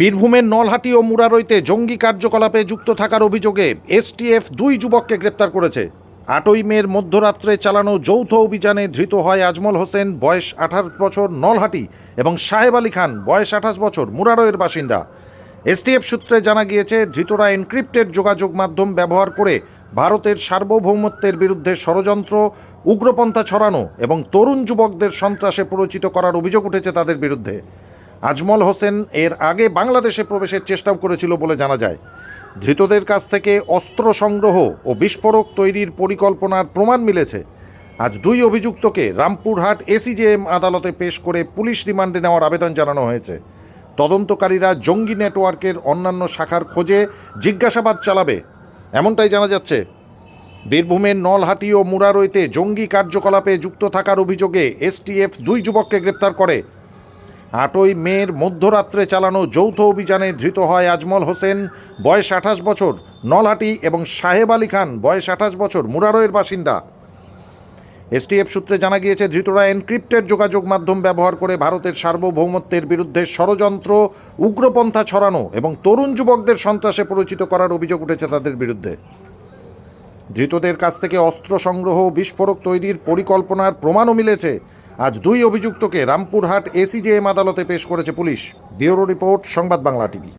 বীরভূমের নলহাটি ও মুরারইতে জঙ্গি কার্যকলাপে যুক্ত থাকার অভিযোগে এসটিএফ দুই যুবককে গ্রেপ্তার করেছে। আটই মের মধ্যরাত্রে চালানো যৌথ অভিযানে ধৃত হয় আজমল হোসেন, বয়স আঠাশ বছর, নলহাটি এবং সাহেব আলী খান, বয়স আঠাশ বছর, মুরারইয়ের বাসিন্দা। এসটিএফ সূত্রে জানা গিয়েছে, ধৃতরা এনক্রিপ্টেড যোগাযোগ মাধ্যম ব্যবহার করে ভারতের সার্বভৌমত্বের বিরুদ্ধে ষড়যন্ত্র, উগ্রপন্থা ছড়ানো এবং তরুণ যুবকদের সন্ত্রাসে প্ররোচিত করার অভিযোগ উঠেছে তাদের বিরুদ্ধে। আজমল হোসেন এর আগে বাংলাদেশে প্রবেশের চেষ্টাও করেছিল বলে জানা যায়। ধৃতদের কাছ থেকে অস্ত্র সংগ্রহ ও বিস্ফোরক তৈরির পরিকল্পনার প্রমাণ মিলেছে। আজ দুই অভিযুক্তকে রামপুরহাট এসিজেএম আদালতে পেশ করে পুলিশ রিমান্ডে নেওয়ার আবেদন জানানো হয়েছে। তদন্তকারীরা জঙ্গি নেটওয়ার্কের অন্যান্য শাখার খোঁজে জিজ্ঞাসাবাদ চালাবে। এমনটাই জানা যাচ্ছে। বীরভূমের নলহাটি ও মুরারইতে জঙ্গি কার্যকলাপে যুক্ত থাকার অভিযোগে এসটিএফ দুই যুবককে গ্রেপ্তার করে। আটই মের মধ্যরাত্রে চালানো যৌথ অভিযানে ধৃত হয় আজমল হোসেন, বয়স আঠাশ বছর, নলহাটি এবং সাহেব আলী খান, বয়স আঠাশ বছর মুরারয়ের বাসিন্দা। এসটিএফ সূত্রে জানা গিয়েছে, ধৃতরা এনক্রিপ্টেড যোগাযোগ মাধ্যম ব্যবহার করে ভারতের সার্বভৌমত্বের বিরুদ্ধে ষড়যন্ত্র, উগ্রপন্থা ছড়ানো এবং তরুণ যুবকদের সন্ত্রাসে পরিচিত করার অভিযোগ উঠেছে তাদের বিরুদ্ধে। ধৃতদের কাছ থেকে অস্ত্র সংগ্রহ বিস্ফোরক তৈরির পরিকল্পনার প্রমাণও মিলেছে। আজ দুই অভিযুক্তকে রামপুরহাট এসিজেএম আদালতে পেশ করেছে পুলিশ। ব্যুরো রিপোর্ট সংবাদ বাংলা টিভি।